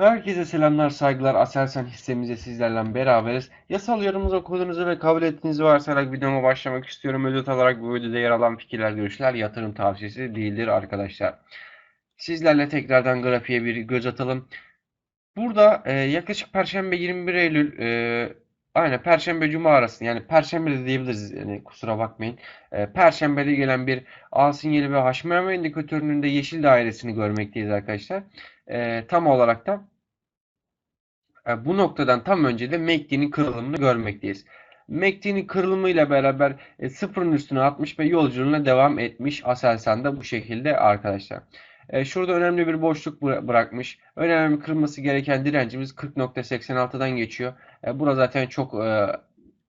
Herkese selamlar, saygılar. Aselsan hissemizde sizlerle beraberiz. Yasal yorumunuzu okuduğunuzu ve kabul ettiğinizi varsayarak videoma başlamak istiyorum. Özet olarak bu videoda yer alan fikirler, görüşler yatırım tavsiyesi değildir arkadaşlar. Sizlerle tekrardan grafiğe bir göz atalım. Burada e, yaklaşık Perşembe 21 Eylül e, aynen Perşembe Cuma arasında yani Perşembe de diyebiliriz yani kusura bakmayın. E, Perşembe'de gelen bir sinyali ve HMM indikatörünün de yeşil dairesini görmekteyiz arkadaşlar. E, tam olarak da e, bu noktadan tam önce de MACD'nin kırılımını görmekteyiz. MACD'nin kırılımıyla beraber e, sıfırın üstüne atmış ve yolculuğuna devam etmiş Aselsan da bu şekilde arkadaşlar. E, şurada önemli bir boşluk bıra- bırakmış. Önemli kırılması gereken direncimiz 40.86'dan geçiyor. E, bura zaten çok e,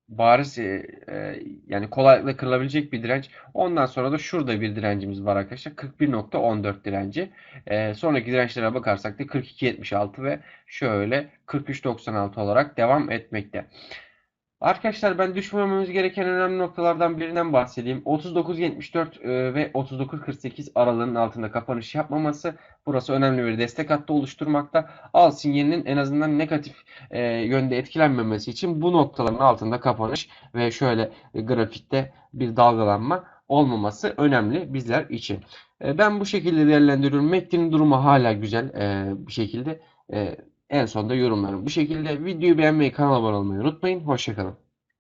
bariz e, e, yani kolaylıkla kırılabilecek bir direnç. Ondan sonra da şurada bir direncimiz var arkadaşlar. 41.14 direnci. E, sonraki dirençlere bakarsak da 42.76 ve şöyle 43.96 olarak devam etmekte. Arkadaşlar ben düşmememiz gereken önemli noktalardan birinden bahsedeyim. 39.74 e, ve 39.48 aralığının altında kapanış yapmaması. Burası önemli bir destek hattı oluşturmakta. Al sinyalinin en azından negatif e, yönde etkilenmemesi için bu noktaların altında kapanış ve şöyle grafikte bir dalgalanma olmaması önemli bizler için. E, ben bu şekilde değerlendiriyorum. MACD'nin durumu hala güzel bir şekilde. En sonda yorumlarım. Bu şekilde videoyu beğenmeyi, kanala abone olmayı unutmayın. Hoşçakalın.